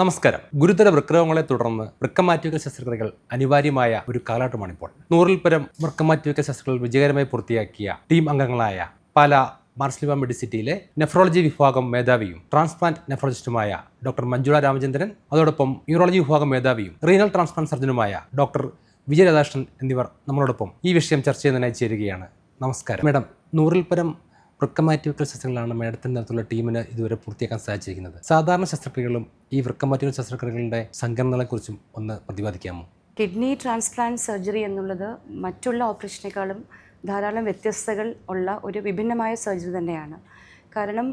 നമസ്കാരം. ഗുരുതര വൃക്കരോഗങ്ങളെ തുടർന്ന് വൃക്കമാറ്റിവെക്കൽ ശസ്ത്രക്രിയകൾ അനിവാര്യമായ ഒരു കാലഘട്ടമാണിപ്പോൾ. നൂറിൽ പരം വൃക്കമാറ്റിവെക്കൽ ശസ്ത്രക്രിയകൾ വിജയകരമായി പൂർത്തിയാക്കിയ ടീം അംഗങ്ങളായ പാല മാർസ്ലിവ മെഡിസിറ്റിയിലെ നെഫ്രോളജി വിഭാഗം മേധാവിയും ട്രാൻസ്പ്ലാന്റ് നെഫ്രോളജിസ്റ്റുമായ ഡോക്ടർ മഞ്ജുള രാമചന്ദ്രൻ അതോടൊപ്പം ന്യൂറോളജി വിഭാഗം മേധാവിയും റീനൽ ട്രാൻസ്പ്ലാന്റ് സർജനുമായ ഡോക്ടർ വിജയരാധാകൃഷ്ണൻ എന്നിവർ നമ്മളോടൊപ്പം ഈ വിഷയം ചർച്ച ചെയ്യുന്നതിനായി ചേരുകയാണ്. നമസ്കാരം. മേഡം നൂറിൽ പരം വൃക്കമാറ്റിവെക്കൽ ശസ്ത്രങ്ങളാണ് മേഡത്തിന്റെ നേതൃത്വത്തിലുള്ള ടീമിന് ഇതുവരെ പൂർത്തിയാക്കാൻ സാധിച്ചിരിക്കുന്നത്. സാധാരണ ശസ്ത്രക്രിയകളും ഈ വൃക്കമാറ്റിവെക്കൽ ശസ്ത്രക്രിയകളുടെ സംഘടനകളെക്കുറിച്ചും ഒന്ന് പ്രതിപാദിക്കാമോ? കിഡ്നി ട്രാൻസ്പ്ലാന്റ് സർജറി എന്നുള്ളത് മറ്റുള്ള ഓപ്പറേഷനേക്കാളും ധാരാളം വ്യത്യസ്തകൾ ഉള്ള ഒരു വിഭിന്നമായ സർജറി തന്നെയാണ്. കാരണം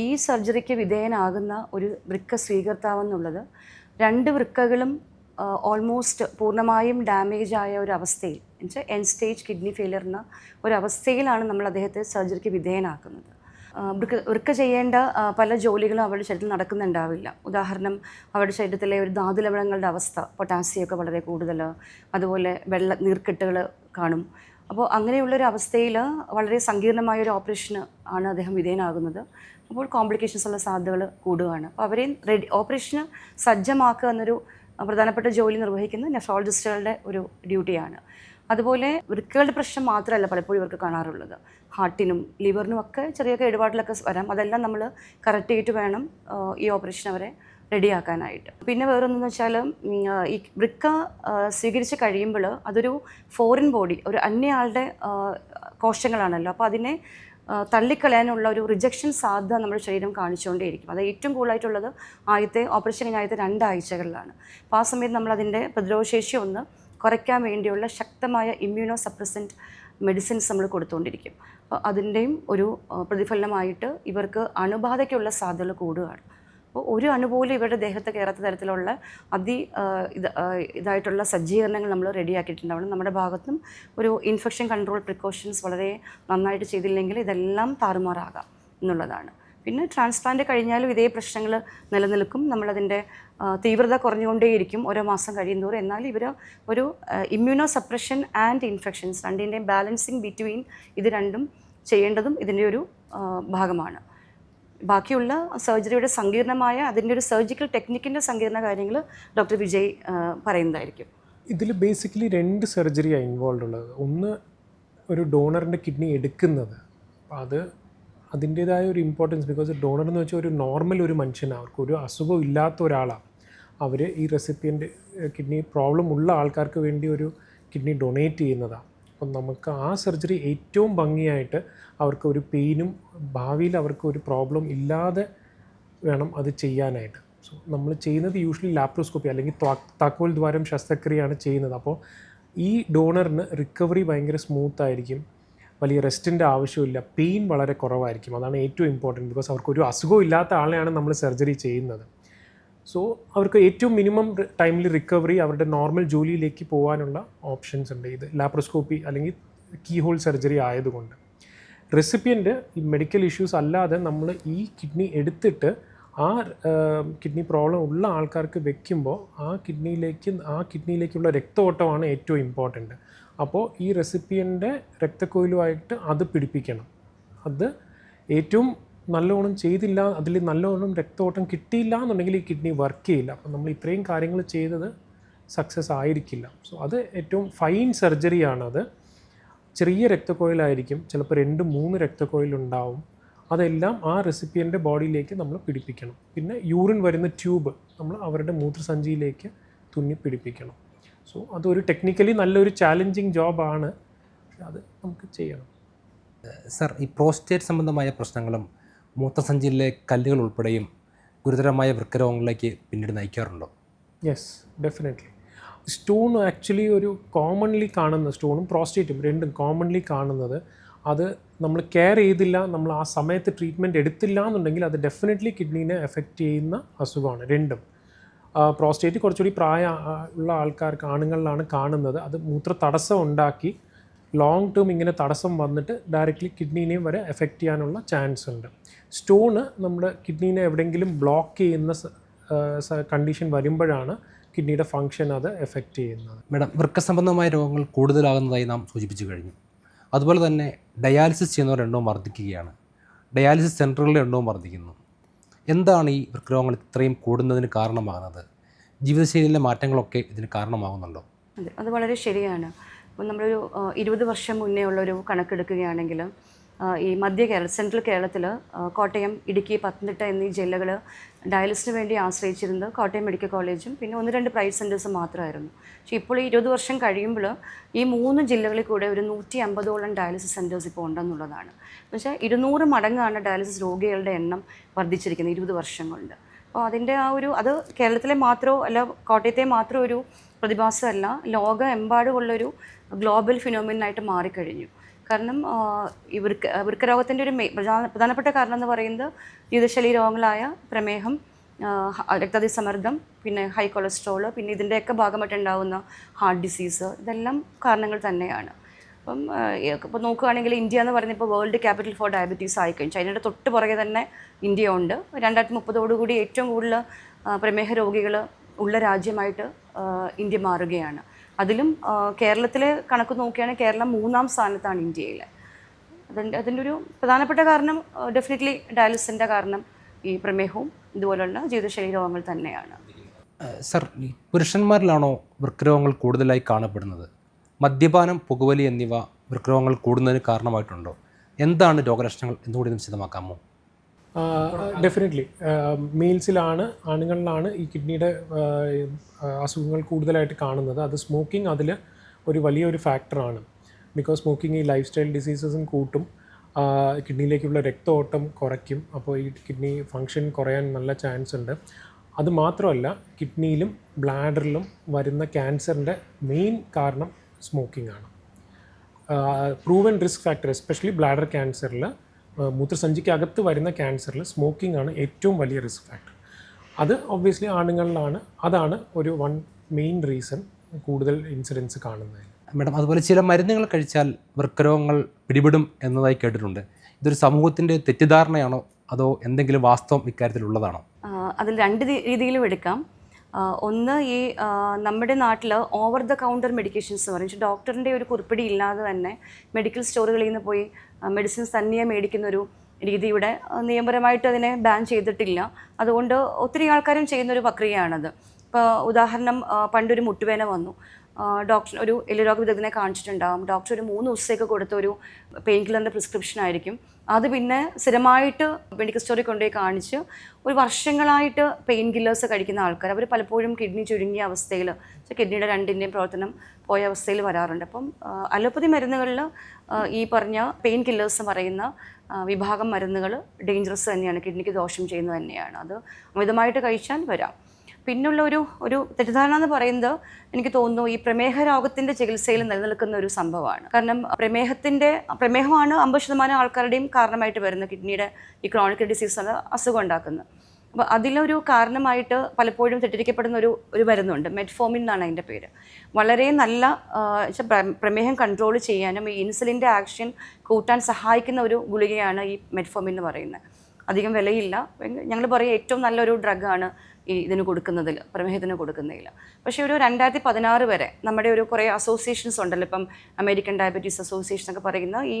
ഈ സർജറിക്ക് വിധേയനാകുന്ന ഒരു വൃക്ക സ്വീകർത്താവെന്നുള്ളത് രണ്ട് വൃക്കകളും ഓൾമോസ്റ്റ് പൂർണമായും ഡാമേജ് ആയ ഒരു അവസ്ഥയിൽ എന്നുവെച്ചാൽ എൻ സ്റ്റേജ് കിഡ്നി ഫെയിലിയർ എന്ന ഒരു അവസ്ഥയിലാണ് നമ്മൾ അദ്ദേഹത്തെ സർജറിക്ക് വിധേയനാക്കുന്നത്. വൃക്ക ചെയ്യേണ്ട പല ജോലികളും അവരുടെ ശരീരത്തിൽ നടക്കുന്നുണ്ടാവില്ല. ഉദാഹരണം അവരുടെ ശരീരത്തിലെ ഒരു ധാതുലവണങ്ങളുടെ അവസ്ഥ പൊട്ടാസ്യം ഒക്കെ വളരെ കൂടുതൽ അതുപോലെ വെള്ള നീർക്കെട്ടുകൾ കാണും. അപ്പോൾ അങ്ങനെയുള്ളൊരു അവസ്ഥയിൽ വളരെ സങ്കീർണമായ ഒരു ഓപ്പറേഷന് ആണ് അദ്ദേഹം വിധേയനാകുന്നത്. അപ്പോൾ കോംപ്ലിക്കേഷൻസ് ഉള്ള സാധ്യതകൾ കൂടുകയാണ്. അപ്പോൾ അവരെയും റെഡി ഓപ്പറേഷന് സജ്ജമാക്കുക എന്നൊരു പ്രധാനപ്പെട്ട ജോലി നിർവഹിക്കുന്ന നെഫ്രോളജിസ്റ്റുകളുടെ ഒരു ഡ്യൂട്ടിയാണ് അതുപോലെ വൃക്കകളുടെ പ്രശ്നം മാത്രമല്ല പലപ്പോഴും ഇവർക്ക് കാണാറുള്ളത്. ഹാർട്ടിനും ലിവറിനും ഒക്കെ ചെറിയ കേടുപാടിലൊക്കെ വരാം. അതെല്ലാം നമ്മൾ കറക്റ്റ് ചെയ്തിട്ട് വേണം ഈ ഓപ്പറേഷൻ അവരെ റെഡിയാക്കാനായിട്ട് പിന്നെ വേറൊന്നെന്ന് വെച്ചാൽ ഈ വൃക്ക സ്വീകരിച്ച് കഴിയുമ്പോൾ അതൊരു ഫോറിൻ ബോഡി ഒരു അന്യയാളുടെ കോശങ്ങളാണല്ലോ. അപ്പോൾ അതിനെ തള്ളിക്കളയാനുള്ള ഒരു റിജക്ഷൻ സാധ്യത നമ്മുടെ ശരീരം കാണിച്ചുകൊണ്ടേയിരിക്കും. അത് ഏറ്റവും കൂടുതലായിട്ടുള്ളത് ആദ്യത്തെ ഓപ്പറേഷൻ കഴിഞ്ഞ ആദ്യത്തെ രണ്ടാഴ്ചകളിലാണ് അപ്പോൾ ആ സമയത്ത് നമ്മൾ അതിന്റെ പ്രതിരോധശേഷി ഒന്ന് കുറയ്ക്കാൻ വേണ്ടിയുള്ള ശക്തമായ ഇമ്മ്യൂണോ സപ്രസന്റ് മെഡിസിൻസ് നമ്മൾ കൊടുത്തുകൊണ്ടിരിക്കും. അപ്പോൾ അതിന്റെയും ഒരു പ്രതിഫലനമായിട്ട് ഇവർക്ക് അണുബാധയ്ക്കുള്ള സാധ്യതകൾ കൂടുകയാണ്. അപ്പോൾ ഒരു അണുപോലും ഇവരുടെ ദേഹത്ത് കയറാത്ത തരത്തിലുള്ള അതി ഇത് ഇതായിട്ടുള്ള സജ്ജീകരണങ്ങൾ നമ്മൾ റെഡിയാക്കിയിട്ടുണ്ടാവണം. നമ്മുടെ ഭാഗത്തും ഒരു ഇൻഫെക്ഷൻ കൺട്രോൾ പ്രിക്കോഷൻസ് വളരെ നന്നായിട്ട് ചെയ്തില്ലെങ്കിൽ ഇതെല്ലാം താറുമാറാകാം എന്നുള്ളതാണ്. പിന്നെ ട്രാൻസ്പ്ലാന്റ് കഴിഞ്ഞാലും ഇതേ പ്രശ്നങ്ങൾ നിലനിൽക്കും. നമ്മളതിന്റെ തീവ്രത കുറഞ്ഞുകൊണ്ടേയിരിക്കും ഓരോ മാസം കഴിയുന്നതോറും എന്നാൽ ഇവർ ഒരു ഇമ്മ്യൂണോ സപ്രഷൻ ആൻഡ് ഇൻഫെക്ഷൻസ് രണ്ടിന്റെയും ബാലൻസിങ് ബിറ്റ്വീൻ ഇത് രണ്ടും ചെയ്യേണ്ടതും ഇതിന്റെ ഒരു ഭാഗമാണ്. ബാക്കിയുള്ള സർജറിയുടെ സങ്കീർണമായ അതിന്റെ ഒരു സർജിക്കൽ ടെക്നിക്കിന്റെ സങ്കീർണ കാര്യങ്ങൾ ഡോക്ടർ വിജയ് പറയുന്നതായിരിക്കും. ഇതിൽ ബേസിക്കലി രണ്ട് സർജറിയാണ് ഇൻവോൾവ് ഉള്ളത്. ഒന്ന് ഒരു ഡോണറിന്റെ കിഡ്നി എടുക്കുന്നത്. അത് അതിന്റേതായ ഒരു ഇമ്പോർട്ടൻസ് ബിക്കോസ് ഡോണർ എന്ന് വെച്ചാൽ ഒരു നോർമൽ ഒരു മനുഷ്യനാണ് അവർക്ക് ഒരു അസുഖം ഇല്ലാത്ത ഒരാളാണ് അവർ ഈ റെസിപ്പിയന്റ് കിഡ്നി പ്രോബ്ലം ഉള്ള ആൾക്കാർക്ക് വേണ്ടി ഒരു കിഡ്നി ഡൊണേറ്റ് ചെയ്യുന്നതാണ് അപ്പം നമുക്ക് ആ സർജറി ഏറ്റവും ഭംഗിയായിട്ട് അവർക്ക് ഒരു പെയിനും ഭാവിയിൽ അവർക്ക് ഒരു പ്രോബ്ലം ഇല്ലാതെ വേണം അത് ചെയ്യാനായിട്ട്. സോ നമ്മൾ ചെയ്യുന്നത് യൂഷ്വലി ലാപ്രോസ്കോപ്പി അല്ലെങ്കിൽ താക്കോൽ ദ്വാരം ശസ്ത്രക്രിയയാണ് ചെയ്യുന്നത്. അപ്പോൾ ഈ ഡോണറിന് റിക്കവറി ഭയങ്കര സ്മൂത്ത് ആയിരിക്കും. വലിയ റെസ്റ്റിന്റെ ആവശ്യമില്ല. പെയിൻ വളരെ കുറവായിരിക്കും. അതാണ് ഏറ്റവും ഇമ്പോർട്ടന്റ് ബിക്കോസ് അവർക്ക് ഒരു അസുഖം ഇല്ലാത്ത ആളെയാണ് നമ്മൾ സർജറി ചെയ്യുന്നത്. സോ അവർക്ക് ഏറ്റവും മിനിമം ടൈമിൽ റിക്കവറി അവരുടെ നോർമൽ ജോലിയിലേക്ക് പോകാനുള്ള ഓപ്ഷൻസ് ഉണ്ട്. ഇത് ലാപ്രോസ്കോപ്പി അല്ലെങ്കിൽ കീ ഹോൾ സർജറി ആയതുകൊണ്ട്. റെസിപ്പിയന്റ് ഈ മെഡിക്കൽ ഇഷ്യൂസ് അല്ലാതെ നമ്മൾ ഈ കിഡ്നി എടുത്തിട്ട് ആ കിഡ്നി പ്രോബ്ലം ഉള്ള ആൾക്കാർക്ക് വെക്കുമ്പോൾ ആ കിഡ്നിയിലേക്ക് ആ കിഡ്നിയിലേക്കുള്ള രക്തഓട്ടമാണ് ഏറ്റവും ഇമ്പോർട്ടന്റ് അപ്പോൾ ഈ റെസിപ്പിയന്റെ രക്തക്കൊയിലുമായിട്ട് അത് പിടിപ്പിക്കണം. അത് ഏറ്റവും നല്ലോണം ചെയ്തില്ല അതിൽ നല്ലോണം രക്തഓട്ടം കിട്ടിയില്ല എന്നുണ്ടെങ്കിൽ ഈ കിഡ്നി വർക്ക് ചെയ്യില്ല. അപ്പം നമ്മൾ ഇത്രയും കാര്യങ്ങൾ ചെയ്തത് സക്സസ് ആയിരിക്കില്ല. സോ അത് ഏറ്റവും ഫൈൻ സർജറിയാണത് ചെറിയ രക്തക്കോയിലായിരിക്കും. ചിലപ്പോൾ രണ്ട് മൂന്ന് രക്തക്കോയിൽ ഉണ്ടാവും അതെല്ലാം ആ റെസിപ്പിയന്റെ ബോഡിയിലേക്ക് നമ്മൾ പിടിപ്പിക്കണം. പിന്നെ യൂറിൻ വരുന്ന ട്യൂബ് നമ്മൾ അവരുടെ മൂത്രസഞ്ചിയിലേക്ക് തുന്നി പിടിപ്പിക്കണം. സോ അതൊരു ടെക്നിക്കലി നല്ലൊരു ചാലഞ്ചിങ് ജോബാണ് അത് നമുക്ക് ചെയ്യണം. സർ ഈ പ്രോസ്റ്റേറ്റ് സംബന്ധമായ പ്രശ്നങ്ങളും മൂത്രസഞ്ചിയിലെ കല്ലുകൾ ഉൾപ്പെടെയും ഗുരുതരമായ വൃക്കരോഗങ്ങളിലേക്ക് പിന്നീട് നയിക്കാറുണ്ടോ? യെസ് ഡെഫിനറ്റ്ലി സ്റ്റോൺ ആക്ച്വലി ഒരു കോമൺലി കാണുന്ന സ്റ്റോണും പ്രോസ്റ്റേറ്റും രണ്ടും കോമൺലി കാണുന്നത് അത് നമ്മൾ കെയർ ചെയ്തില്ല നമ്മൾ ആ സമയത്ത് ട്രീറ്റ്മെന്റ് എടുത്തില്ല എന്നുണ്ടെങ്കിൽ അത് ഡെഫിനറ്റ്ലി കിഡ്നീനെ എഫക്റ്റ് ചെയ്യുന്ന അസുഖമാണ് രണ്ടും. പ്രോസ്റ്റേറ്റ് കുറച്ചുകൂടി പ്രായ ഉള്ള ആൾക്കാർക്ക് ആണുങ്ങളിലാണ് കാണുന്നത്. അത് മൂത്ര തടസ്സം ഉണ്ടാക്കി ലോങ് ടേം ഇങ്ങനെ തടസ്സം വന്നിട്ട് ഡയറക്റ്റ്ലി കിഡ്നീനെയും വരെ എഫക്റ്റ് ചെയ്യാനുള്ള ചാൻസ് ഉണ്ട്. സ്റ്റോണ് നമ്മുടെ കിഡ്നീനെ എവിടെയെങ്കിലും ബ്ലോക്ക് ചെയ്യുന്ന കണ്ടീഷൻ വരുമ്പോഴാണ് കിഡ്നിയുടെ ഫങ്ഷൻ അത് എഫക്റ്റ് ചെയ്യുന്നത്. മേഡം വൃക്ക സംബന്ധമായ രോഗങ്ങൾ കൂടുതലാകുന്നതായി നാം സൂചിപ്പിച്ചു കഴിഞ്ഞു. അതുപോലെ തന്നെ ഡയാലിസിസ് ചെയ്യുന്നവരുടെ എണ്ണവും വർദ്ധിക്കുകയാണ്. ഡയാലിസിസ് സെന്ററുകളുടെ എണ്ണവും വർദ്ധിക്കുന്നു. എന്താണ് ഈ വൃക്കരോഗങ്ങൾ ഇത്രയും കൂടുന്നതിന് കാരണമാകുന്നത്? ജീവിതശൈലിയിലെ മാറ്റങ്ങളൊക്കെ ഇതിന് കാരണമാകുന്നുണ്ടോ? അതെ അത് വളരെ ശരിയാണ്. അപ്പോൾ നമ്മളൊരു ഇരുപത് വർഷം മുന്നേ ഉള്ളൊരു കണക്കെടുക്കുകയാണെങ്കിൽ ഈ മധ്യ കേരള സെൻട്രൽ കേരളത്തിൽ കോട്ടയം ഇടുക്കി പത്തനംതിട്ട എന്നീ ജില്ലകൾ ഡയാലിസിന് വേണ്ടി ആശ്രയിച്ചിരുന്നത് കോട്ടയം മെഡിക്കൽ കോളേജും പിന്നെ ഒന്ന് രണ്ട് പ്രൈവറ്റ് സെന്റേഴ്സും മാത്രമായിരുന്നു. പക്ഷേ ഇപ്പോൾ ഈ ഇരുപത് വർഷം കഴിയുമ്പോൾ ഈ മൂന്ന് ജില്ലകളിൽ കൂടെ ഒരു നൂറ്റി അമ്പതോളം ഡയാലിസിസ് സെന്റേഴ്സ് ഇപ്പോൾ ഉണ്ടെന്നുള്ളതാണ്. പക്ഷേ ഇരുന്നൂറ് മടങ്ങാണ് ഡയാലിസിസ് രോഗികളുടെ എണ്ണം വർദ്ധിച്ചിരിക്കുന്നത് ഇരുപത് വർഷം കൊണ്ട്. അപ്പോൾ അതിന്റെ ആ ഒരു അത് കേരളത്തിലെ മാത്രമോ അല്ല കോട്ടയത്തെ മാത്രം ഒരു പ്രതിഭാസമല്ല ലോകമെമ്പാടുമുള്ളൊരു ഗ്ലോബൽ ഫിനോമിനായിട്ട് മാറിക്കഴിഞ്ഞു. കാരണം ഇവർക്ക് ഇവർക്ക് വൃക്ക വൃക്കരോഗത്തിന്റെ ഒരു പ്രധാനപ്പെട്ട കാരണം എന്ന് പറയുന്നത് ജീവിതശൈലി രോഗങ്ങളായ പ്രമേഹം രക്തതിസമ്മർദ്ദം പിന്നെ ഹൈ കൊളസ്ട്രോൾ പിന്നെ ഇതിന്റെയൊക്കെ ഭാഗമായിട്ടുണ്ടാകുന്ന ഹാർട്ട് ഡിസീസ് ഇതെല്ലാം കാരണങ്ങൾ തന്നെയാണ്. അപ്പം ഇപ്പോൾ നോക്കുകയാണെങ്കിൽ ഇന്ത്യ എന്ന് പറയുന്നത് ഇപ്പോൾ വേൾഡ് ക്യാപിറ്റൽ ഫോർ ഡയബറ്റീസ് ആയിക്കഴിഞ്ഞു. ചൈനയുടെ തൊട്ട് പുറകെ തന്നെ ഇന്ത്യ ഉണ്ട് രണ്ടായിരത്തി മുപ്പതോടുകൂടി ഏറ്റവും കൂടുതൽ പ്രമേഹ രോഗികൾ ഉള്ള രാജ്യമായിട്ട് ഇന്ത്യ മാറുകയാണ്. അതിലും കേരളത്തിലെ കണക്ക് നോക്കുകയാണെങ്കിൽ കേരളം മൂന്നാം സ്ഥാനത്താണ് ഇന്ത്യയിൽ അതിന്റെ അതിന്റെ ഒരു പ്രധാനപ്പെട്ട കാരണം ഡെഫിനറ്റ്ലി ഡയാലിസിന്റെ കാരണം ഈ പ്രമേഹവും ഇതുപോലുള്ള ജീവിതശൈലി രോഗങ്ങൾ തന്നെയാണ്. സർ പുരുഷന്മാരിലാണോ വൃക്കരോഗങ്ങൾ കൂടുതലായി കാണപ്പെടുന്നത്? മദ്യപാനം പുകവലി എന്നിവ വൃക്കരോഗങ്ങൾ കൂടുന്നതിന് കാരണമായിട്ടുണ്ടോ? എന്താണ് രോഗലക്ഷണങ്ങൾ എന്നുകൂടി നിശ്ചിതമാക്കാമോ ഡെഫിനറ്റ്ലി മെയിൽസിലാണ് ആണുങ്ങളിലാണ് ഈ കിഡ്നിയുടെ അസുഖങ്ങൾ കൂടുതലായിട്ട് കാണുന്നത്. അത് സ്മോക്കിംഗ് അതിൽ ഒരു വലിയൊരു ഫാക്ടറാണ് ബിക്കോസ് സ്മോക്കിംഗ് ഈ ലൈഫ് സ്റ്റൈൽ ഡിസീസസും കൂട്ടും. കിഡ്നിയിലേക്കുള്ള രക്തഓട്ടം കുറയ്ക്കും. അപ്പോൾ ഈ കിഡ്നി ഫങ്ഷൻ കുറയാൻ നല്ല ചാൻസ് ഉണ്ട്. അത് മാത്രമല്ല കിഡ്നിയിലും ബ്ലാഡറിലും വരുന്ന ക്യാൻസറിന്റെ മെയിൻ കാരണം സ്മോക്കിംഗ് ആണ്. Proven risk factor especially bladder ക്യാൻസറിൽ മൂത്രസഞ്ചിക്കകത്ത് വരുന്ന ക്യാൻസറിൽ സ്മോക്കിംഗ് ആണ് ഏറ്റവും വലിയ റിസ്ക് ഫാക്ടർ അത് ഒബ്വിയസ്ലി ആണുങ്ങളിലാണ്. അതാണ് ഒരു വൺ മെയിൻ റീസൺ കൂടുതൽ ഇൻസിഡൻസ് കാണുന്നത്. മാഡം അതുപോലെ ചില മരുന്നുകൾ കഴിച്ചാൽ വൃക്കരോഗങ്ങൾ പിടിപെടും എന്നതായി കേട്ടിട്ടുണ്ട്. ഇതൊരു സമൂഹത്തിന്റെ തെറ്റിദ്ധാരണയാണോ? അതോ എന്തെങ്കിലും വാസ്തവം ഇക്കാര്യത്തിലുള്ളതാണോ? അതിൽ രണ്ട് രീതിയിലും എടുക്കാം. ഒന്ന് ഈ നമ്മുടെ നാട്ടിൽ ഓവർ ദ കൗണ്ടർ മെഡിക്കേഷൻസ് എന്ന് പറയും. ഡോക്ടറിന്റെ ഒരു കുറിപ്പിടി ഇല്ലാതെ തന്നെ മെഡിക്കൽ സ്റ്റോറുകളിൽ നിന്ന് പോയി മെഡിസിൻസ് ഒരു രീതി ഇവിടെ നിയമപരമായിട്ട് അതിനെ ബാൻ ചെയ്തിട്ടില്ല. അതുകൊണ്ട് ഒത്തിരി ആൾക്കാരും ചെയ്യുന്നൊരു പ്രക്രിയയാണത്. ഇപ്പോൾ ഉദാഹരണം പണ്ടൊരു മുട്ടുവേന വന്നു. ഡോക്ടർ ഒരു എല്ലുരോഗ വിദഗ്ധനെ കാണിച്ചിട്ടുണ്ടാകും ഡോക്ടർ ഒരു മൂന്ന് ദിവസത്തേക്ക് കൊടുത്ത ഒരു പെയിൻ കില്ലറിന്റെ പ്രിസ്ക്രിപ്ഷൻ ആയിരിക്കും. അത് പിന്നെ സ്ഥിരമായിട്ട് മെഡിക്കൽ സ്റ്റോറിൽ കൊണ്ടുപോയി കാണിച്ച് ഒരു വർഷങ്ങളായിട്ട് പെയിൻ കില്ലേഴ്സ് കഴിക്കുന്ന ആൾക്കാർ അവർ പലപ്പോഴും കിഡ്നി ചുരുങ്ങിയ അവസ്ഥയിൽ കിഡ്നിയുടെ രണ്ടിന്റെയും പ്രവർത്തനം പോയ അവസ്ഥയിൽ വരാറുണ്ട്. അപ്പം അലോപ്പതി മരുന്നുകളിൽ ഈ പറഞ്ഞ പെയിൻ കില്ലേഴ്സ് പറയുന്ന വിഭാഗം മരുന്നുകൾ ഡേഞ്ചറസ് തന്നെയാണ് കിഡ്നിക്ക് ദോഷം ചെയ്യുന്നത് തന്നെയാണ്. അത് അമിതമായിട്ട് കഴിച്ചാൽ വരാം. പിന്നുള്ള ഒരു ഒരു തെറ്റിദ്ധാരണ എന്ന് പറയുന്നത് എനിക്ക് തോന്നുന്നു ഈ പ്രമേഹ രോഗത്തിന്റെ ചികിത്സയിൽ നിലനിൽക്കുന്ന ഒരു സംഭവമാണ്. കാരണം പ്രമേഹത്തിന്റെ പ്രമേഹമാണ് അമ്പത് ശതമാനം ആൾക്കാരുടെയും കാരണമായിട്ട് വരുന്ന കിഡ്നിയുടെ ഈ ക്രോണിക് ഡിസീസ് ആണ് അസുഖം ഉണ്ടാക്കുന്നത്. അപ്പോൾ അതിലൊരു കാരണമായിട്ട് പലപ്പോഴും തെറ്റിദ്ധരിക്കപ്പെടുന്ന ഒരു ഒരു മരുന്നുണ്ട് മെറ്റ്ഫോമിൻ എന്നാണ് അതിന്റെ പേര്. വളരെ നല്ല പ്രമേഹം കൺട്രോൾ ചെയ്യാനും ഈ ഇൻസുലിന്റെ ആക്ഷൻ കൂട്ടാൻ സഹായിക്കുന്ന ഒരു ഗുളികയാണ് ഈ മെറ്റ്ഫോമിൻ എന്ന് പറയുന്നത്. അധികം വിലയില്ല. ഞങ്ങൾ പറയും ഏറ്റവും നല്ലൊരു ഡ്രഗാണ് ഈ ഇതിന് കൊടുക്കുന്നതിൽ പ്രമേഹത്തിന് കൊടുക്കുന്നതിൽ. പക്ഷേ ഒരു രണ്ടായിരത്തി പതിനാറ് വരെ നമ്മുടെ ഒരു കുറേ അസോസിയേഷൻസ് ഉണ്ടല്ലോ. ഇപ്പം അമേരിക്കൻ ഡയബറ്റീസ് അസോസിയേഷൻ ഒക്കെ പറയുന്ന ഈ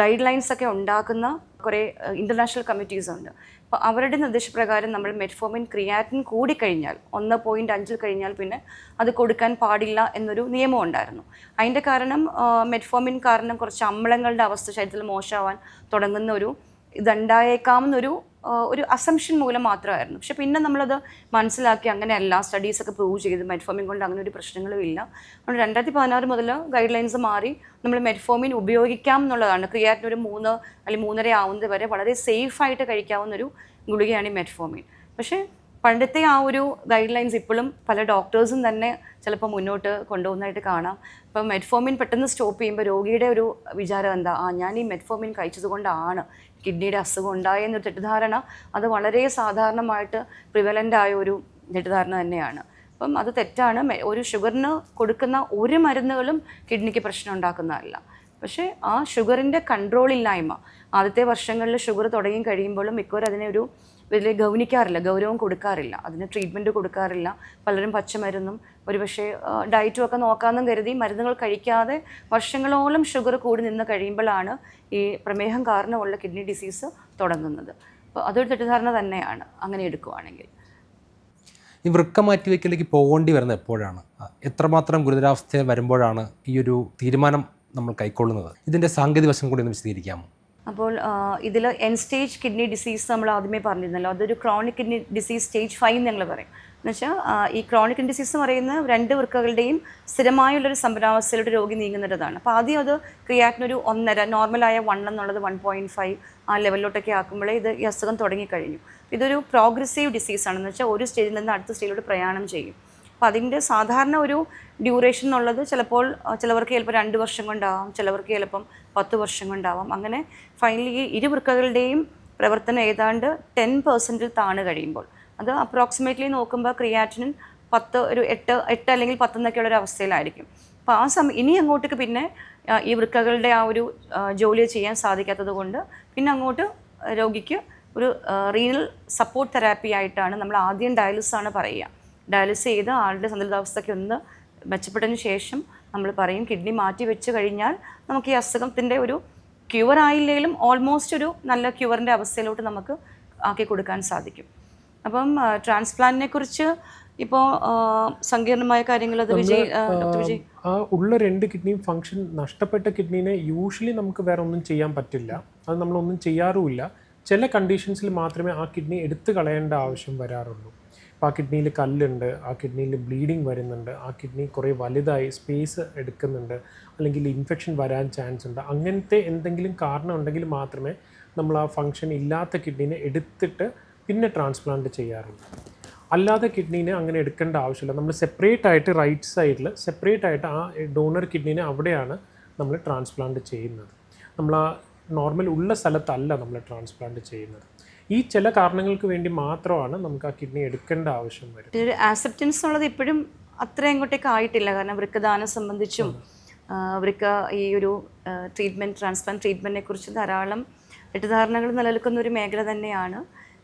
ഗൈഡ് ലൈൻസ് ഒക്കെ ഉണ്ടാക്കുന്ന കുറേ ഇന്റർനാഷണൽ കമ്മിറ്റീസ് ഉണ്ട്. അപ്പോൾ അവരുടെ നിർദ്ദേശപ്രകാരം നമ്മൾ മെറ്റ്ഫോമിൻ ക്രിയാറ്റിൻ കൂടിക്കഴിഞ്ഞാൽ ഒന്ന് പോയിന്റ് അഞ്ചിൽ കഴിഞ്ഞാൽ പിന്നെ അത് കൊടുക്കാൻ പാടില്ല എന്നൊരു നിയമം ഉണ്ടായിരുന്നു. അതിന്റെ കാരണം മെറ്റ്ഫോമിൻ കാരണം കുറച്ച് അമ്ലങ്ങളുടെ അവസ്ഥ ശരീരത്തിൽ മോശമാവാൻ തുടങ്ങുന്ന ഒരു ഇതുണ്ടായേക്കാമെന്നൊരു ഒരു അസംഷൻ മൂലം മാത്രമായിരുന്നു. പക്ഷെ പിന്നെ നമ്മളത് മനസ്സിലാക്കി അങ്ങനെ അങ്ങനെയല്ല സ്റ്റഡീസൊക്കെ പ്രൂവ് ചെയ്ത് മെറ്റ്ഫോമിൻ കൊണ്ട് അങ്ങനെ ഒരു പ്രശ്നങ്ങളും ഇല്ല. അതുകൊണ്ട് രണ്ടായിരത്തി പതിനാറ് മുതൽ ഗൈഡ് ലൈൻസ് മാറി നമ്മൾ മെറ്റ്ഫോമിൻ ഉപയോഗിക്കാം എന്നുള്ളതാണ്. ക്രിയാറ്റിന് ഒരു മൂന്ന് അല്ലെങ്കിൽ മൂന്നര ആവുന്നത് വരെ വളരെ സേഫായിട്ട് കഴിക്കാവുന്ന ഒരു ഗുളികയാണ് ഈ മെറ്റ്ഫോമിൻ പക്ഷേ പണ്ടത്തെ ആ ഒരു ഗൈഡ് ലൈൻസ് ഇപ്പോഴും പല ഡോക്ടേഴ്സും തന്നെ ചിലപ്പോൾ മുന്നോട്ട് കൊണ്ടുപോകുന്നതായിട്ട് കാണാം. ഇപ്പം മെറ്റ്ഫോമിൻ പെട്ടെന്ന് സ്റ്റോപ്പ് ചെയ്യുമ്പോൾ രോഗിയുടെ ഒരു വിചാരം എന്താ? ആ ഞാൻ ഈ മെറ്റ്ഫോമിൻ കഴിച്ചത് കൊണ്ടാണ്. കിഡ്നിയുടെ അസുഖം ഉണ്ടായെന്നൊരു തെറ്റിദ്ധാരണ അത് വളരെ സാധാരണമായിട്ട് പ്രിവലന്റ് ആയ ഒരു തെറ്റിദ്ധാരണ തന്നെയാണ്. അപ്പം അത് തെറ്റാണ്. ഒരു ഷുഗറിന് കൊടുക്കുന്ന ഒരു മരുന്നുകളും കിഡ്നിക്ക് പ്രശ്നം ഉണ്ടാക്കുന്നതല്ല. പക്ഷേ ആ ഷുഗറിന്റെ കൺട്രോളില്ലായ്മ ആദ്യത്തെ വർഷങ്ങളിൽ ഷുഗർ തുടങ്ങി കഴിയുമ്പോഴും മിക്കവരും അതിനെ ഒരു വലിയ ഗൗനിക്കാറില്ല ഗൗരവം കൊടുക്കാറില്ല. അതിന് ട്രീറ്റ്മെന്റ് കൊടുക്കാറില്ല. പലരും പച്ചമരുന്നും ഒരുപക്ഷെ ഡയറ്റും ഒക്കെ നോക്കാമെന്നും കരുതി മരുന്നുകൾ കഴിക്കാതെ വർഷങ്ങളോളം ഷുഗർ കൂടി നിന്ന് കഴിയുമ്പോഴാണ് ഈ പ്രമേഹം കാരണമുള്ള കിഡ്നി ഡിസീസ് തുടങ്ങുന്നത്. അപ്പോൾ അതൊരു തെറ്റിദ്ധാരണ തന്നെയാണ്. അങ്ങനെ എടുക്കുവാണെങ്കിൽ. ഈ വൃക്ക മാറ്റിവെക്കലേക്ക് പോകേണ്ടി വരുന്നത് എപ്പോഴാണ്? എത്രമാത്രം ഗുരുതരാവസ്ഥ വരുമ്പോഴാണ് ഈ ഒരു തീരുമാനം നമ്മൾ കൈക്കൊള്ളുന്നത്? ഇതിന്റെ സാങ്കേതിക വശം കൂടി ഒന്ന് വിശദീകരിക്കാമോ? അപ്പോൾ ഇതിൽ എൻ സ്റ്റേജ് കിഡ്നി ഡിസീസ് നമ്മൾ ആദ്യമേ പറഞ്ഞിരുന്നല്ലോ. അതൊരു chronic kidney disease stage five ഞങ്ങൾ പറയും. എന്നുവെച്ചാൽ ഈ ക്രോണിക് കിഡ്നി ഡിസീസ് എന്ന് പറയുന്ന രണ്ട് വൃക്കകളുടെയും സ്ഥിരമായുള്ളൊരു സംഭരാവസ്ഥയിലൂടെ രോഗി നീങ്ങുന്നതാണ് അപ്പോൾ ആദ്യം അത് ക്രിയാറ്റിനൊരു ഒന്നര നോർമലായ വൺ എന്നുള്ളത് വൺ പോയിന്റ് ഫൈവ് ആ ലെവലിലോട്ടൊക്കെ ആക്കുമ്പോഴേ ഇത് ഈ അസുഖം തുടങ്ങിക്കഴിഞ്ഞു. ഇതൊരു പ്രോഗ്രസീവ് ഡിസീസ് ആണെന്ന് വെച്ചാൽ ഒരു സ്റ്റേജിൽ നിന്ന് അടുത്ത സ്റ്റേജിലോട്ട് പ്രയാണം ചെയ്യും. അപ്പോൾ അതിന്റെ സാധാരണ ഒരു ഡ്യൂറേഷൻ എന്നുള്ളത് ചിലപ്പോൾ ചിലവർക്ക് ചിലപ്പോൾ രണ്ട് വർഷം കൊണ്ടാവും ചിലവർക്ക് ചിലപ്പം പത്ത് വർഷം കൊണ്ടാവാം. അങ്ങനെ ഫൈനലി ഈ ഇരുവൃക്കകളുടെയും പ്രവർത്തനം ഏതാണ്ട് ടെൻ പെർസെന്റിൽ താണ് കഴിയുമ്പോൾ. അത് അപ്രോക്സിമേറ്റ്ലി നോക്കുമ്പോൾ ക്രിയാറ്റിനിൻ പത്ത് ഒരു എട്ട് എട്ട് അല്ലെങ്കിൽ പത്തെന്നൊക്കെയുള്ള ഒരു അവസ്ഥയിലായിരിക്കും. അപ്പോൾ ആ സമയം ഇനി അങ്ങോട്ടേക്ക് പിന്നെ ഈ വൃക്കകളുടെ ആ ഒരു ജോലി ചെയ്യാൻ സാധിക്കാത്തത് കൊണ്ട് പിന്നെ അങ്ങോട്ട് രോഗിക്ക് ഒരു റീനൽ സപ്പോർട്ട് തെറാപ്പി ആയിട്ടാണ് നമ്മൾ ആദ്യം ഡയാലിസിസ് ആണ് പറയുക. ഡയാലിസിസ് ചെയ്ത് ആളുടെ സന്തുലിതാവസ്ഥയ്ക്ക് ഒന്ന് മെച്ചപ്പെട്ടതിന് ശേഷം നമ്മൾ പറയും കിഡ്നി മാറ്റി വെച്ച് കഴിഞ്ഞാൽ നമുക്ക് ഈ അസുഖത്തിന്റെ ഒരു ക്യൂർ ആയില്ലെങ്കിലും ഓൾമോസ്റ്റ് ഒരു നല്ല ക്യൂറിന്റെ അവസ്ഥയിലോട്ട് നമുക്ക് ആക്കി കൊടുക്കാൻ സാധിക്കും. അപ്പം ട്രാൻസ്പ്ലാന്റിനെ കുറിച്ച് ഇപ്പോൾ സങ്കീർണമായ കാര്യങ്ങൾ അത് വിജയ് വിജയ് ആ ഉള്ള രണ്ട് കിഡ്നിയും ഫംഗ്ഷൻ നഷ്ടപ്പെട്ട കിഡ്നീനെ യൂഷ്വലി നമുക്ക് വേറെ ഒന്നും ചെയ്യാൻ പറ്റില്ല. അത് നമ്മളൊന്നും ചെയ്യാറുമില്ല. ചില കണ്ടീഷൻസിൽ മാത്രമേ ആ കിഡ്നി എടുത്തു കളയേണ്ട ആവശ്യം വരാറുള്ളൂ. അപ്പോൾ ആ കിഡ്നിയിൽ കല്ലുണ്ട് ആ കിഡ്നിയിൽ ബ്ലീഡിങ് വരുന്നുണ്ട് ആ കിഡ്നി കുറേ വലുതായി സ്പേസ് എടുക്കുന്നുണ്ട് അല്ലെങ്കിൽ ഇൻഫെക്ഷൻ വരാൻ ചാൻസ് ഉണ്ട്. അങ്ങനത്തെ എന്തെങ്കിലും കാരണം ഉണ്ടെങ്കിൽ മാത്രമേ നമ്മൾ ആ ഫങ്ഷൻ ഇല്ലാത്ത കിഡ്നീനെ എടുത്തിട്ട് പിന്നെ ട്രാൻസ്പ്ലാന്റ് ചെയ്യാറുള്ളൂ. അല്ലാതെ കിഡ്നീനെ അങ്ങനെ എടുക്കേണ്ട ആവശ്യമില്ല. നമ്മൾ സെപ്പറേറ്റ് ആയിട്ട് റൈറ്റ് സൈഡിൽ സെപ്പറേറ്റ് ആയിട്ട് ആ ഡോണർ കിഡ്നീനെ അവിടെയാണ് നമ്മൾ ട്രാൻസ്പ്ലാന്റ് ചെയ്യുന്നത്. നമ്മൾ ആ നോർമൽ ഉള്ള സ്ഥലത്തല്ല നമ്മൾ ട്രാൻസ്പ്ലാന്റ് ചെയ്യുന്നത്. ഈ ചില കാരണങ്ങൾക്ക് വേണ്ടി മാത്രമാണ് നമുക്ക് ആ കിഡ്നി എടുക്കേണ്ട ആവശ്യം വരും ഒരു ആക്സെപ്റ്റൻസ് എന്നുള്ളത് ഇപ്പോഴും അത്ര അങ്ങോട്ടേക്ക് ആയിട്ടില്ല. കാരണം വൃക്കദാനം സംബന്ധിച്ചും വൃക്ക ഈ ഒരു ട്രീറ്റ്മെന്റ് ട്രാൻസ്പ്ലാന്റ് ട്രീറ്റ്മെന്റിനെ കുറിച്ച് ധാരാളം തെറ്റിദ്ധാരണകൾ നിലനിൽക്കുന്ന ഒരു മേഖല തന്നെയാണ്.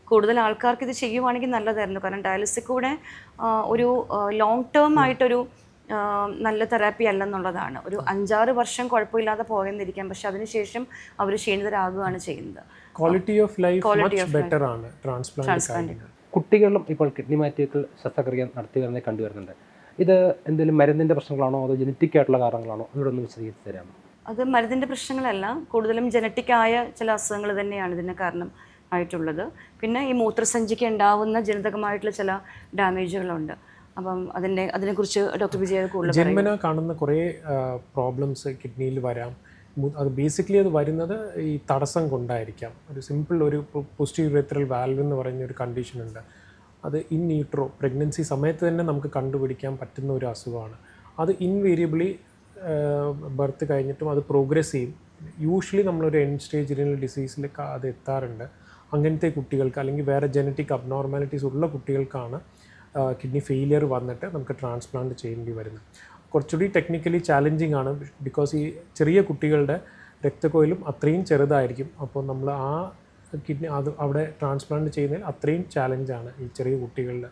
കൂടുതൽ ആൾക്കാർക്ക് ഇത് ചെയ്യുവാണെങ്കിൽ നല്ലതായിരുന്നു. കാരണം ഡയാലിസിസ് കൂടെ ഒരു ലോങ് ടേം ആയിട്ടൊരു നല്ല തെറാപ്പി അല്ലെന്നുള്ളതാണ്. ഒരു അഞ്ചാറ് വർഷം കുഴപ്പമില്ലാതെ പോയെന്നിരിക്കാം. പക്ഷെ അതിനുശേഷം അവർ ക്ഷീണിതരാകുകയാണ് ചെയ്യുന്നത്. Quality of life much better ആണ് ട്രാൻസ്പ്ലാന്റ് കുട്ടികളും കുട്ടികളിലും ഇപ്പോൾ കിഡ്നി മാറ്റിവെക്കൽ ശസ്ത്രക്രിയ നടത്തി വരുന്നത് കണ്ടുവരുന്നുണ്ട് ഇത് എന്തെങ്കിലും മരുന്നിന്റെ പ്രശ്നങ്ങളാണോ അതോ ജനറ്റിക് ആയിട്ടുള്ള കാരണങ്ങളാണോ? ഇവിടെ ഒന്ന് വിശദീകരിച്ച് തരാമോ? അത് മരുന്നിന്റെ പ്രശ്നങ്ങളല്ല കൂടുതലും ജനറ്റിക്കായ ചില അസുഖങ്ങൾ തന്നെയാണ് ഇതിന് കാരണം ആയിട്ടുള്ളത്. പിന്നെ ഈ മൂത്രസഞ്ചിക്ക് ഉണ്ടാവുന്ന ജനിതകമായിട്ടുള്ള ചില ഡാമേജുകളുണ്ട്. അപ്പം അതിന്റെ അതിനെക്കുറിച്ച് ഡോക്ടർ വിജയ കൂടുതൽ. ജന്മന കാണുന്ന കുറേ പ്രോബ്ലംസ് കിഡ്നിയിൽ വരാം. അത് ബേസിക്കലി അത് വരുന്നത് ഈ തടസ്സം കൊണ്ടായിരിക്കാം. ഒരു സിമ്പിൾ ഒരു പോസ്റ്റീരിയത്രൽ വാൽവ് എന്ന് പറയുന്ന ഒരു കണ്ടീഷൻ ഉണ്ട്. അത് ഇൻ ന്യൂട്രോ പ്രഗ്നൻസി സമയത്ത് തന്നെ നമുക്ക് കണ്ടുപിടിക്കാൻ പറ്റുന്ന ഒരു അസുഖമാണ്. അത് ഇൻവേരിയബിളി ബർത്ത് കഴിഞ്ഞിട്ടും അത് പ്രോഗ്രസ് ചെയ്യും. യൂഷ്വലി നമ്മളൊരു എൻ സ്റ്റേജ് ഇരിനൽ ഡിസീസിൽ അത് എത്താറുണ്ട്. അങ്ങനത്തെ കുട്ടികൾക്ക് അല്ലെങ്കിൽ വേറെ ജനറ്റിക് അബ്നോർമാലിറ്റീസ് ഉള്ള കുട്ടികൾക്കാണ് കിഡ്നി ഫെയിലിയർ വന്നിട്ട് നമുക്ക് ട്രാൻസ്പ്ലാന്റ് ചെയ്യേണ്ടി വരുന്നത്. കുറച്ചുകൂടി ടെക്നിക്കലി ചാലഞ്ചിങ് ആണ്. ബിക്കോസ് ഈ ചെറിയ കുട്ടികളുടെ രക്തക്കോയിലും അത്രയും ചെറുതായിരിക്കും. അപ്പോൾ നമ്മൾ ആ കിഡ്നി അത് അവിടെ ട്രാൻസ്പ്ലാന്റ് ചെയ്യുന്നതിൽ അത്രയും ചാലഞ്ചാണ് ഈ ചെറിയ കുട്ടികളുടെ.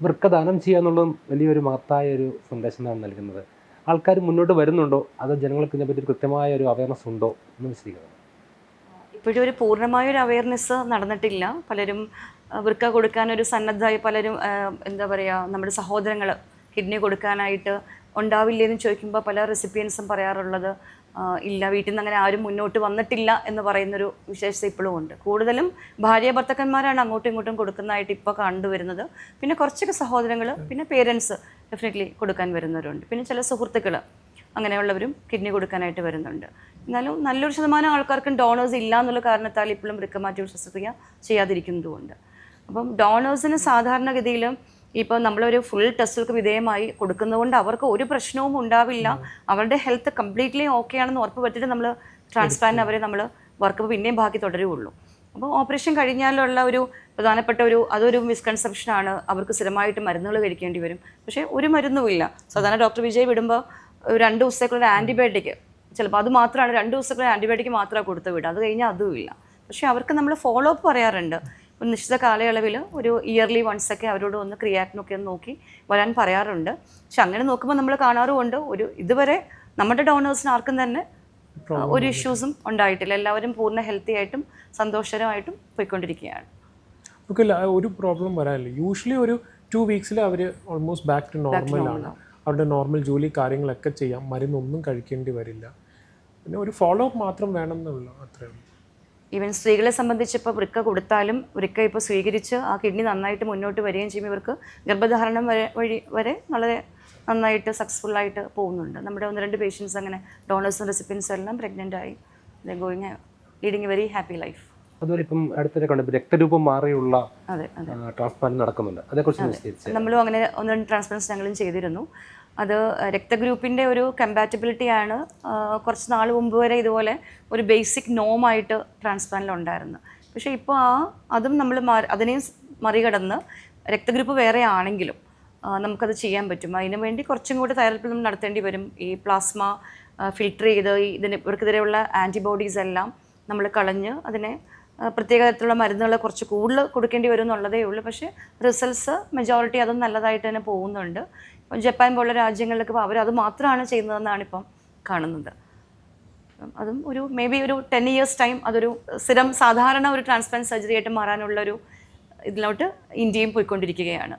വൃക്കദാനം ചെയ്യുക എന്നുള്ളതും വലിയൊരു മഹത്തായ ഒരു സന്ദേശമാണ് നൽകുന്നത്. ആൾക്കാർ മുന്നോട്ട് വരുന്നുണ്ടോ? അതോ ജനങ്ങൾക്ക് ഇതിനെപ്പറ്റി ഒരു കൃത്യമായ ഒരു അവയർനെസ് ഉണ്ടോ എന്ന് വിശദീകരിക്കണം ഇപ്പോഴും ഒരു പൂർണമായ ഒരു അവയർനെസ് നടന്നിട്ടില്ല. പലരും വൃക്ക വൃക്ക കൊടുക്കാനൊരു സന്നദ്ധമായി പലരും എന്താ പറയുക നമ്മുടെ സഹോദരങ്ങൾ കിഡ്നി കൊടുക്കാനായിട്ട് ഉണ്ടാവില്ലേന്ന് ചോദിക്കുമ്പോൾ പല റെസിപ്പിയൻസും പറയാറുള്ളത് ഇല്ല വീട്ടിൽ നിന്ന് അങ്ങനെ ആരും മുന്നോട്ട് വന്നിട്ടില്ല എന്ന് പറയുന്നൊരു വിശേഷത ഇപ്പോഴും ഉണ്ട്. കൂടുതലും ഭാര്യ ഭർത്തക്കന്മാരാണ് അങ്ങോട്ടും ഇങ്ങോട്ടും കൊടുക്കുന്നതായിട്ട് ഇപ്പോൾ കണ്ടുവരുന്നത്. പിന്നെ കുറച്ചൊക്കെ സഹോദരങ്ങൾ പിന്നെ പേരൻസ് ഡെഫിനറ്റ്ലി കൊടുക്കാൻ വരുന്നവരുണ്ട്. പിന്നെ ചില സുഹൃത്തുക്കൾ അങ്ങനെയുള്ളവരും കിഡ്നി കൊടുക്കാനായിട്ട് വരുന്നുണ്ട്. എന്നാലും നല്ലൊരു ശതമാനം ആൾക്കാർക്കും ഡോണേഴ്സ് ഇല്ല എന്നുള്ള കാരണത്താൽ ഇപ്പോഴും വൃക്കമാറ്റി ശസ്ത്രക്രിയ ചെയ്യാതിരിക്കുന്നതുകൊണ്ട്. അപ്പം ഡോണേഴ്സിന് സാധാരണഗതിയിൽ ഇപ്പോൾ നമ്മളൊരു ഫുൾ ടെസ്റ്റുകൾക്ക് വിധേയമായി കൊടുക്കുന്നതുകൊണ്ട് അവർക്ക് ഒരു പ്രശ്നവും ഉണ്ടാവില്ല. അവരുടെ ഹെൽത്ത് കംപ്ലീറ്റ്ലി ഓക്കെ ആണെന്ന് ഉറപ്പ് പറ്റിയിട്ട് നമ്മൾ ട്രാൻസ്പ്ലാന്റ് അവരെ നമ്മൾ വർക്ക് പിന്നെയും ബാക്കി തുടരുകയുള്ളൂ അപ്പോൾ ഓപ്പറേഷൻ കഴിഞ്ഞാലുള്ള ഒരു പ്രധാനപ്പെട്ട ഒരു അതൊരു മിസ്കൺസെപ്ഷൻ ആണ്. അവർക്ക് സ്ഥിരമായിട്ട് മരുന്നുകൾ കഴിക്കേണ്ടി വരും. പക്ഷേ ഒരു മരുന്നുമില്ല. സാധാരണ ഡോക്ടർ വിജയ് വിടുമ്പോൾ ഒരു രണ്ട് ദിവസത്തേക്കുള്ള ആന്റിബയോട്ടിക് ചിലപ്പോൾ അത് മാത്രമാണ്. രണ്ട് ദിവസത്തേക്കുള്ള ആന്റിബയോട്ടിക് മാത്രമേ കൊടുത്തു വിടുക അത് കഴിഞ്ഞാൽ അതുമില്ല. പക്ഷേ അവർക്ക് നമ്മൾ ഫോളോ അപ്പ് പറയാറുണ്ട്. ഒരു നിശ്ചിത കാലയളവിൽ ഒരു ഇയർലി വൺസ് ഒക്കെ അവരോട് ഒന്ന് ക്രിയാറ്റിനൊക്കെ ഒന്ന് നോക്കി വരാൻ പറയാറുണ്ട്. പക്ഷെ അങ്ങനെ നോക്കുമ്പോൾ നമ്മൾ കാണാറുമുണ്ട് ഒരു ഇതുവരെ നമ്മുടെ ഡോണേഴ്സിന് ആർക്കും തന്നെ ഒരു ഇഷ്യൂസും ഉണ്ടായിട്ടില്ല. എല്ലാവരും പൂർണ ഹെൽത്തി ആയിട്ടും സന്തോഷകരമായിട്ടും പോയിക്കൊണ്ടിരിക്കുകയാണ്. നമുക്ക് ഒരു പ്രോബ്ലം വരാനില്ല. യൂഷ്വലി ഒരു ടു വീക്സിൽ അവർ ഓൾമോസ്റ്റ് ബാക്ക് ടു നോർമൽ ആണ്. അവരുടെ നോർമൽ ജോലി കാര്യങ്ങളൊക്കെ ചെയ്യാം. മരുന്നൊന്നും കഴിക്കേണ്ടി വരില്ല. പിന്നെ ഒരു ഫോളോ അപ്പ് മാത്രം വേണം എന്നുള്ളൂ അത്രേ ഉള്ളൂ. ഈവൻ സ്ത്രീകളെ സംബന്ധിച്ച് ഇപ്പോൾ വൃക്ക കൊടുത്താലും വൃക്ക ഇപ്പോൾ സ്വീകരിച്ച് ആ കിഡ്നി നന്നായിട്ട് മുന്നോട്ട് വരികയും ചെയ്യുമ്പോൾ ഇവർക്ക് ഗർഭധാരണം വരെ വഴി വരെ വളരെ നന്നായിട്ട് സക്സസ്ഫുള്ളായിട്ട് പോകുന്നുണ്ട്. നമ്മുടെ ഒന്ന് രണ്ട് പേഷ്യൻസ് അങ്ങനെ ഡോണേഴ്സും റെസിപ്പിൻസും എല്ലാം പ്രഗ്നന്റ് ആയി. Going leading a very happy life അതുപോലെ ഇപ്പം അടുത്തിടെ കണ്ടപ്പോൾ രക്തരൂപം മാറിയുള്ള അതെ അതെ. ട്രാൻസ്പ്ലാന്റ് നടക്കുന്നുണ്ട്. അതേക്കുറിച്ച് നമ്മളും അങ്ങനെ ഒന്ന് രണ്ട് ഞങ്ങളും ചെയ്തിരുന്നു. അത് രക്തഗ്രൂപ്പിന്റെ ഒരു കമ്പാറ്റബിലിറ്റിയാണ് കുറച്ച് നാൾ മുമ്പ് വരെ ഇതുപോലെ ഒരു ബേസിക് നോമായിട്ട് ട്രാൻസ്പ്ലാന്റിൽ ഉണ്ടായിരുന്നു. പക്ഷേ ഇപ്പോൾ ആ അതും നമ്മൾ അതിനെയും മറികടന്ന് രക്തഗ്രൂപ്പ് വേറെ ആണെങ്കിലും നമുക്കത് ചെയ്യാൻ പറ്റും. അതിനു വേണ്ടി കുറച്ചും കൂടി തയ്യാറെടുപ്പ് നമ്മൾ നടത്തേണ്ടി വരും. ഈ പ്ലാസ്മ ഫിൽട്ടർ ചെയ്ത് ഇതിന് ഇവർക്കെതിരെയുള്ള ആന്റിബോഡീസ് എല്ലാം നമ്മൾ കളഞ്ഞ് അതിനെ പ്രത്യേക തരത്തിലുള്ള മരുന്നുകൾ കുറച്ച് കൂടുതൽ കൊടുക്കേണ്ടി വരും എന്നുള്ളതേ ഉള്ളൂ. പക്ഷേ റിസൾട്ട്സ് മെജോറിറ്റി അതും നല്ലതായിട്ട് തന്നെ പോകുന്നുണ്ട്. ജപ്പാൻ പോലുള്ള രാജ്യങ്ങളിലൊക്കെ അവർ അത് മാത്രമാണ് ചെയ്യുന്നതെന്നാണ് ഇപ്പം കാണുന്നത്. അതും ഒരു മേ ബി ഒരു ടെൻ ഇയേഴ്സ് ടൈം അതൊരു സ്ഥിരം സാധാരണ ഒരു ട്രാൻസ്പ്ലാന്റ് സർജറി ആയിട്ട് മാറാനുള്ള ഒരു ഇതിലോട്ട് ഇന്ത്യയും പോയിക്കൊണ്ടിരിക്കുകയാണ്.